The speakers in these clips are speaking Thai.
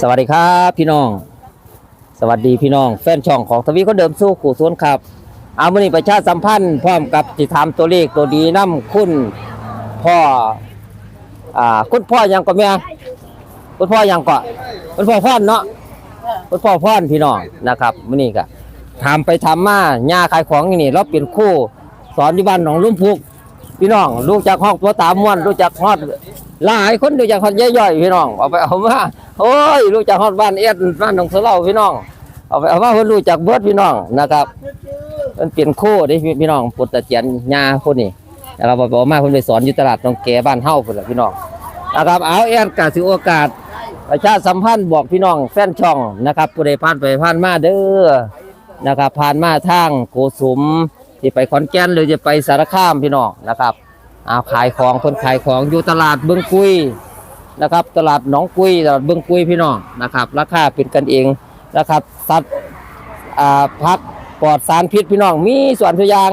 สวัสดีครับพี่น้อง สวัสดีพี่น้อง แฟนช่องของทวีคนเดิมสู้ขู่สวนครับ เอามื่อนี้ประชาสัมพันธ์พร้อมกับติถามตัวเลขตัวดีน้ำคุณพ่ออ่าคุณพ่อยังก็แม่คุณพ่อยังก็คุณพ่อพ่อนเนาะคุณพ่อพ่อนพี่น้องนะครับมื่อนี้ก็ถามไปถามมาย่าขายของอย่างนี่เราเป็นคู่ สอนที่บ้านหนองลุ่มพุก พี่น้องรู้จักฮอกตัวตาม่วนรู้จักฮอดหลายคนรู้จักฮอดย่อยๆพี่น้องเอาไปเอามาโอ้ยรู้จักฮอดบ้านเอ็ดบ้านหนองสะเล่าพี่น้อง เอาไปเอามาเพิ่นรู้จักเบิดพี่น้องนะครับมันเปลี่ยนโคเด้พี่น้องปุตตะเจียนญาคนนี้นะครับเอาไปเอามาเพิ่นไปสอนอยู่ตลาดหนองแกบ้านเฮาพุ่นล่ะพี่น้องนะครับเอาแอดก็ถือโอกาสประชาสัมพันธ์บอกพี่น้องแฟนช่องนะครับผู้ใดผ่านไปผ่านมาเด้อนะครับผ่านมาทางโกสุม ที่ไปขอนแก่นหรือจะไปสารคามพี่น้องนะครับเอาขายของคนขายของอยู่ตลาดเบื้องกุยนะครับ ตลาดหนองกุยตลาดเบื้องกุยพี่น้องนะครับราคาเป็นกันเองนะครับสัตว์พักปลอดสารพิษพี่น้องมีส่วนทุกอย่าง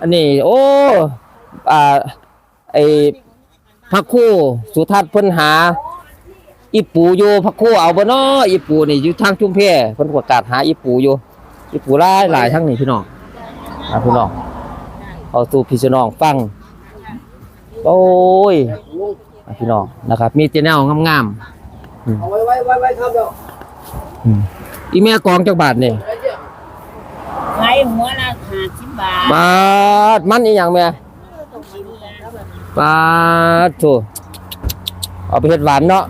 อันนี้โอ้อ่าไอพักคู่สุทัศน์เพิ่นหาอีปูอยู่พักคู่เอาบ่น้ออีปูนี่อยู่ทางชุมเพเพิ่นประกาศหาอีปูอยู่อีปูหลายหลายทั้งนี้พี่น้อง อะพี่น้องเอาสู่พี่น้องฟังโอ้ยอะพี่น้องนะครับ มีแต่แนวงามเอาไว้ไว้ไว้ไว้ครับเดี๋ยวๆอืมอีแม่กองจักบาทนี่ไข่หัวละห้าสิบบาทบาทมันอีหยังแม่บาทโถเอาไปเฮ็ดหวานเนาะ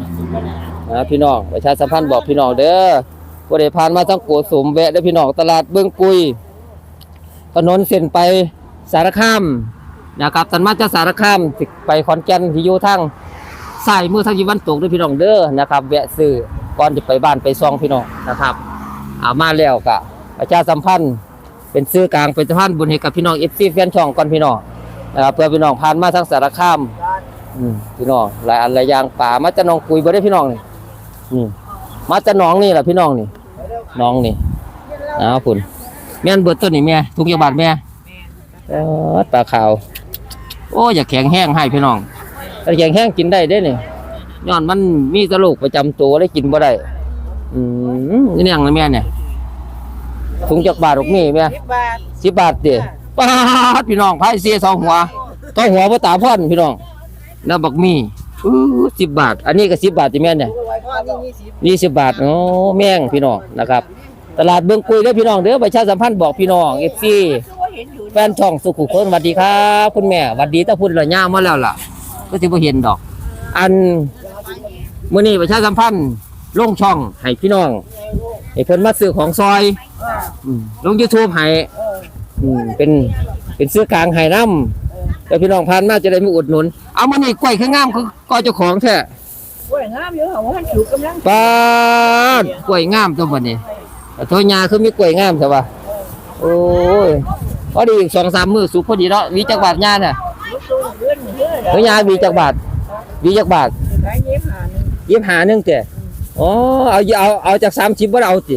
นะพี่น้องประชาสัมพันธ์บอกพี่น้องเด้อบ่ได้ผ่านมาทั้งโกสมแวะเด้อพี่น้องตลาดเบื้องกุย ถนนเส้นไปสารคามนะครับตันมาจากสารคามไปขอนแก่นที่อยู่ทางสายมือทางยีวันตกด้วยพี่น้องเด้อนะครับแวะซื้อก่อนจะไปบ้านไปซองพี่น้องนะครับอามาแล้วกะประชาสัมพันธ์เป็นซื้อกลางเป็นสะพานบุญให้กับพี่น้องเอฟซีแฟนช่องก่อนพี่น้องนะครับเพื่อพี่น้องผ่านมาทางสารคามพี่น้องหลายอันหลายอย่างป่ามาจะนองคุยบ่ได้พี่น้องนี่มาจะน้องนี่แหละพี่น้องนี่น้องนี่เอ้าวคุณ แม่นเบิดต้นนี่แม่ทุกอยางบาทแม่เออปลาขาว โอ้อยากแข็งแห้งให้พี่น้องถ้าแข็งแห้งกินได้เด้นี่ย้อนมันมีกระโหลกประจำตัวได้กินบ่ได้ อืมนี่ยังนะแม่เนี่ยถุงจักบาทลูกนี่แม่สิบบาทสิบบาทเดียป้าดพี่น้องไผ่เสียสองหัวต้องหัวพ่อตาพ่อนพี่น้องแล้วบักมีอู้สิบบาท อันนี้ก็สิบบาทที่แม่เนี่ยไว้ครับเดี๋ยวยี่สิบบาทโอ้แม่งพี่น้องนะครับ ตลาดเบื้องกุยเด้อพี่น้องเด้อประชาสัมพันธ์บอกพี่น้องเอฟซีก็เห็นอยู่แฟนช่องสุขุคนสวัสดีครับคุณแม่สวัสดีตาพุ่นละย่ามาแล้วล่ะ ก็สิบ่เห็นดอก อันมื้อนี้ประชาสัมพันธ์ลงช่องให้พี่น้องให้เพิ่นมาซื้อของซอยอืมลง YouTube ให้อืมเป็นเป็นซื้อกลางให้นํแล้วพี่น้องผ่านมาจะได้มาอุดหนุน เอามื้อนี้กล้วยคืองามคือก็เจ้าของแท้กล้วยงามอยู่ค่ะว่ามันถูกกำลังปาดกล้วยงามตัวบัดนี้ แต่ตัวยาคือมีกล้วยงามใช่ป่ะโอ้ยพอดีอีกสองสามมือสุกพอดีเนาะวีจักบาทยาน่ะทัวเพื่ยเฮ้ยยาวีจักบาทวีจักบาทยเย็บหาหนึ่งยี่หาหนึ่งเจ้อ๋อเอาเอาเอาจากสามชิปบ่ได้เอาจิ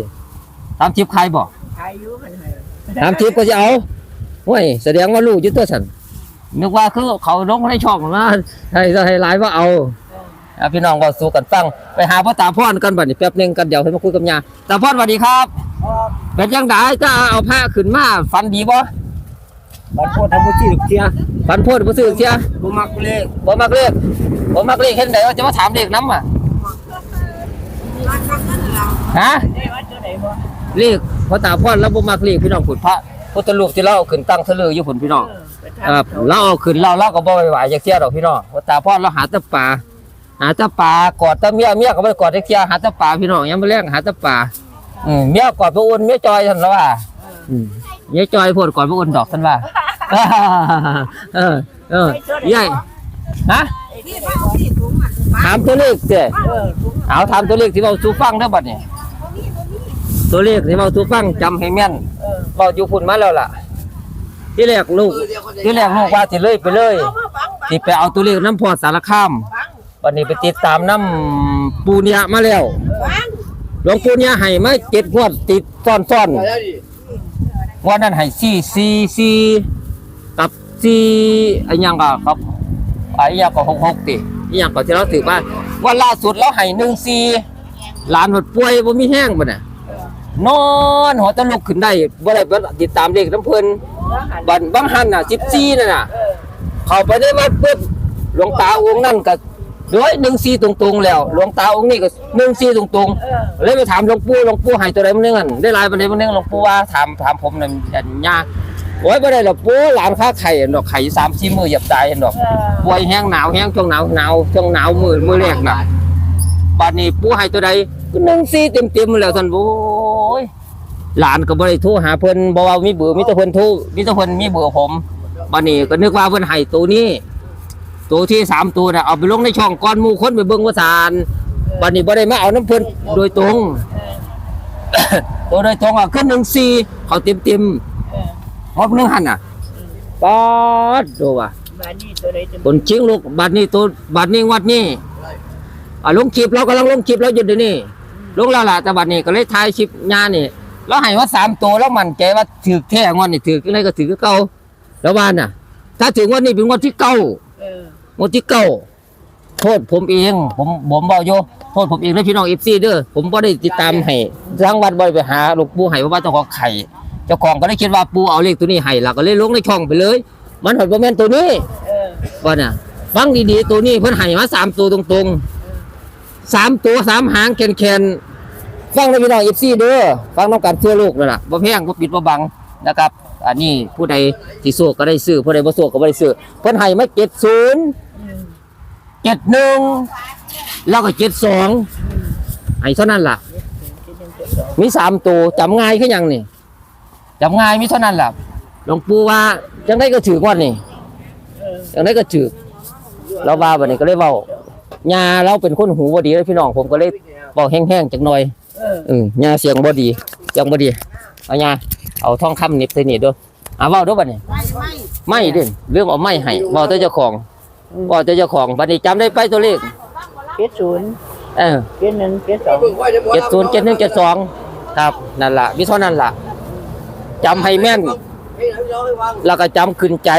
สามชิปใครบอกขายอยู่มันให้สามชิปก็จะเอาเฮ้ยแสดงว่าลูกยึดตัวฉันนึกว่าคือเขาลงในช่องมาให้ให้หลายว่าเอา พี่น้องก็สู้กันฟังไปหาพ่อตาพ่อนกันบัดนี้แป๊บหนึงกันเดี๋ยวให้มาคุยกับยาตาพ่อนสวัสดีครับเป็นยังไงจะเอาผ้าขึ้นมาฟันดีบ่บัตรโทษทำบุญที่ลูกเทียฟันโพดบ่ซื้อเสียบุมักเลขบ่มักเลขบ่มักเลขเห็นได้ว่าจะมาถามเลขนํอะฮะได้ว่าตัวไหนบ่เลขพอตาพ่อแล้วบ่มักเลขพี่น้องผุดพระพุทธรูปที่เราเอาขึ้นตั้งทะเลอยู่ผุนพี่น้องไปครับเราเอาขึ้นเราเราก็บ่ไหวๆจักเที่ยดอกพี่น้องพอตาพ่อเราหาแต่ปลา หาต่ปลากอดต่เมียเมียก็บ่ได้กอดเที่ยหาต่ปลาพี่น้องยังบ่แรงหาต่ปลาอืมเมียกอดบ่อุ่นเมียจอยซั่นล้วว่าเมียจอยโพดกอดบ่อุ่นดอกซั่นว่าเออเออใหญ่ฮะถามตัวเลขเจ้เอเอาถามตัวเลขที่เราสูฟังได้อบัดเนี้ตัวเลขที่เราสูฟังจำให้แม่นเออเราอยู่พุ่นมาแล้วล่ะ ที่แรกลูกที่แรกลูกว่าสิเลยไปเลยเอามาบังบังสิไปเอาตัวเลขน้ำพอสารคาม วันนี้ไปติดตามน้ำปูเนียมาแล้วหลวงปูเนียให้มาเจ็ดงวดติดซ้อนซ้อนงวดนั้นให้สี่สี่สี่กับสี่อันยังก็ครับอาอีหยังก็หกหกติอีหยังก็ที่เราถือว่าวันล่าสุดเราให้หนึ่งสี่หลานหดป่วยบ่มีแห้งบ่น่ะนอนหัวตะลุกขึ้นได้บ่ได้บ่ติดตามเลขน้ำเพลินบันบางหันน่ะ14นั่นน่ะเข้าไปในวัดปุ๊บหลวงตาองค์นั่นก็ ร้อยหนึ่งสี่ตรงๆแล้วหลวงตาองค์นี้ก็หนึ่งสี่ตรงๆเลยไปถามหลวงปู่หลวงปู่ให้ตัวใดมันนึงอันได้หลายประเด็นมันนึงหลวงปู่ว่าถามถามผมนั่นอันยากโอ้ยบ่ได้หรอกปู่หลานค้าไข่อันดอกไข่สามสี่มื้อเหยียบตายอันดอกป่วยแห้งหนาวแห้งช่วงหนาวหนาวช่วงหนาวมื้อมื้อแรกน่ะบัดนี้ปู่ให้ตัวใดก็หนึ่งสี่เต็มๆแล้วท่านโอ้ยหลานก็บ่ได้โทรหาเพิ่นบ่ว่ามีเบอร์มีแต่เพิ่นโทรมีแต่เพิ่นมีเบอร์ผมบันนี้ก็นึกว่าเพิ่นให้ตัวนี้ ตัวที่สามตัวน่ะเอาไปลงในช่องก้อนหมู่คนไปเบิ่งว่าสารบันนี้บ่ได้มาเอาน้ำเพิ่นโดยตรง ตัวโดยตรงอะขึ้นหนึ่งสี่เขาเต็มเต็มๆงบหนึ่งหันอะป๊อดดูว่ะบ้านนี้ตัวใดจะตนชิงลูกบัดนี้ตัวบัดนี้วัดนี้อะลงคลิปเรากำลังลงคลิปแล้วอยู่เดี๋ยวนี้ลงแล้วล่ะแต่บัดนี้ก็เลยถ่ายคลิปงานนี่เราให้ว่าสามตัวแล้วมั่นใจว่าถือแท้งวดนี่ถืออะไรก็ถือคือเก่าแล้วว่าน่ะ ถ้าถึงวันนี้เป็นงวันที่เก้าเออง วดที่เก้าโทษผมเอง ผมผมบอกโยโทษผมเองและพี่น้องเอฟซีเด้อผมบ่ได้ติดตามให้ทั้งวันบ่ได้ไปหาหลวงปู่ให้เพราะว่าเจ้าของไข่เจ้าของก็ได้คิดว่าปู่เอาเลขตัวนี้ให้ล่ะก็เลยลงในช่องไปเลย มันหดบ่แมนตัวนี้ว่าน่ะฟังดีๆตัวนี้เพิ่นให้มาสามตัวตรงๆสามตัวสามหางแคนๆฟังนะพี่น้องเอฟซีเด้อฟังน้องกันเชื่อลูกนั่นล่ะบ่แพงบ่ปิดบ่บังนะครับ อันนี้ผู้ใดที่โซกก็ได้ซื้อผู้ใดบ่โซกก็บ่ได้ซื้อเพิ่นให้มา70 เจ็ดหนึ่งแล้วก็เจ็ดสองไอ้เท่านั้นล่ะ มีสามตัวจำง่ายขึ้นยังนี่จำง่ายมีเท่านั้นล่ะหลวงปู่ว่าจังได้ก็ถือก่อนนี่เออจังได้ก็ถือเราว่าบัดนี้ก็เลยเว้าญาเราเป็นคนหูบ่ดีเลยพี่น้องผมก็เลยเว้าแห้งๆจักหน่อยเออเออญาเสียงบ่ดีเสียงบ่ดีเอาญาเอาทองคำนิบใส่นี่เด้ออ่าเว้าเด้อบัดนี้ไม่เด้เรื่องเอาไม้ให้เว้าแต่เจ้าของ เว้าแต่เจ้าของบัดนี้จำได้ไปตัวเลขเจ็ดศูนย์เออเจ็ดหนึ่งเจ็ดสองเจ็ดศูนย์เจ็ดหนึ่งเจ็ดสองครับนั่นล่ะมีเท่านั้นล่ะจำให้แม่น แล้วก็จำขึ้นใจ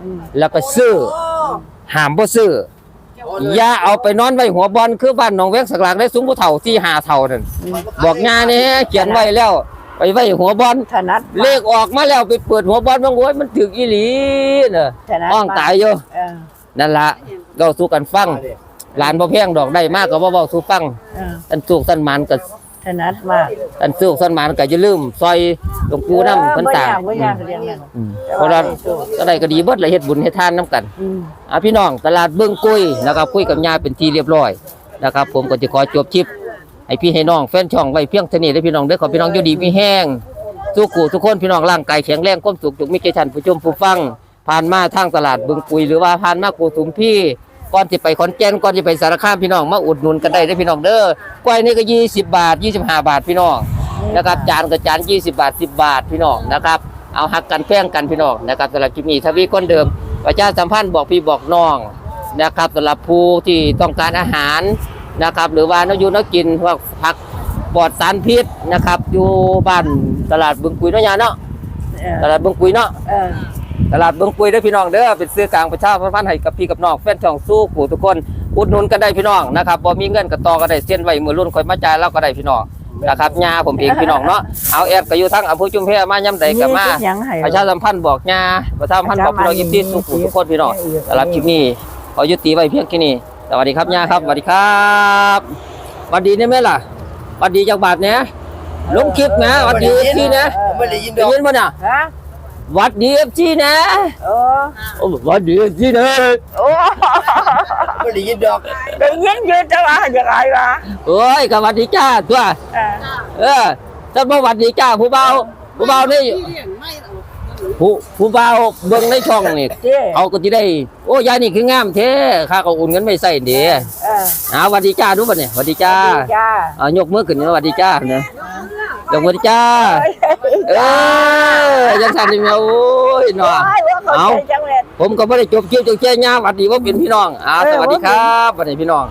อืมแล้วก็ซื้อห้ามบ่ซื้ออย่าเอาไปนอนไว้หัวบอลคือบ้านหนองแวงสักหลังได้สูงผู้เฒ่าที่หาเฒ่านั่นบอกงานนี่เขียนไว้แล้วไปไว้หัวบอลถนัดเลขออกมาแล้วไปเปิดหัวบอลบางโว้ยมันถึกอีหลีเน่ะถนัดอ้องตายอยู่เออ นั่นล่ะเราสู้กันฟังหลานบ่แพงดอกได้มากก็บ่เว้าสู่ฟังเอออันสุกสันหมันก็ถนัดมากอันซื้อสันหมานก็อย่าลืมซอยหลวงปู่นำเพิ่นต่างบ่ยากบ่ยากเรียนนั่นอืมเพราะว่าก็ได้ก็ดีเบิดเลยเฮ็ดบุญเฮ็ดทานนํกันอืมอะพี่น้องตลาดเบิ่งกุ้ยนะครับคุยกับยาเป็นที่เรียบร้อยนะครับ ผมก็จะขอจบคลิปให้พี่ให้น้องแฟนช่องไว้เพียงเท่านี้เด้อพี่น้องเด้อขอพี่น้องอยู่ดีมีแห้งทุกกูทุกคนพี่น้องร่างกายแข็งแรงความสุขจงมีแก่ท่านผู้ชมผู้ฟัง ผ่านมาทางตลาดเบิ่งกุยหรือว่าผ่านมากูสุมพี่ก่อนสิไปขอนแก่นก่อนสิไปสารคามพี่น้องมาอุดหนุนกันได้เด้อพี่น้องเด้อกล้วยนี่ก็ 20 บาท 25 บาทพี่น้องนะครับจานกับจาน 20 บาท 10 บาทพี่น้องนะครับเอาหักกันแพงกันพี่น้องนะครับสำหรับคลิปนี้ทวีคนเดิมประชาสัมพันธ์บอกพี่บอกน้องนะครับสำหรับผู้ที่ต้องการอาหารนะครับหรือว่าน้องอยู่น้องกินพวกผักปลอดสารพิษนะครับอยู่บ้านตลาดบึงกุยเนาะยาเนาะเออตลาดบึงกุยเนาะเออ ตลาดบึงกุยเด้อพี่น้องเด้อเป็นซื้อกลางประชาสัมพันธ์ให้กับพี่กับน้องแฟนช่องสู้ผู้ทุกคนอุดหนุนกันได้พี่น้องนะครับบ่มีเงินก็ต่อก็ได้เส้นไว้มือรุ่นค่อยมาจ่ายเราก็ได้พี่น้องนะครับยาผมเองพี่น้องเนาะเอาแอดก็อยู่ทั้งอำเภอชุมแพมาย่ำใดก็มาเฮ็ดหยังให้ประชาสัมพันธ์บอกยาประชาสัมพันธ์บอกพี่น้องยินดีสุขุทุกคนพี่น้องสำหรับคลิปนี้ขอยุติไว้เพียงแค่นี้สวัสดีครับยาครับสวัสดีครับสวัสดีได้ไหมล่ะสวัสดีจากบาทเนี่ยลงคลิปนะสวัสดีที่นะไม่ได้ยินดได้อกยินมั้ย น่ะฮะสวัสดีที่นะโอ้โอ้สวัสดีที่นะโอ้ไม่ได้ยินดอกได้ยินอยู่แต่ว่าจะไงวะเอ้ยกับสวัสดีจ้าตัวเออเออท่านบ่สวัสดีจ้าผู้เบาผู้เบานี่ผู้ผู้เบาเบิ่งในช่องนี่เจ้เขาก็สิได้ โอ้ยายนี่คืองามแท้ข้าก็อุ่นเงินไม่ใส่เด้เอออ่าสวัสดีจ้าดูบัดนี้สวัสดีจ้าจ้าอ่ายกมือขึ้นสวัสดีจ้าเนะยกมือจ้า เออยังสั่นนี่แม่โอ้ยเนาะเอาผมก็บ่ได้จบคลิปจังแจ้งยาสวัสดีว่าเป็นพี่น้องอ่าสวัสดีครับสวัสดีพี่น้อง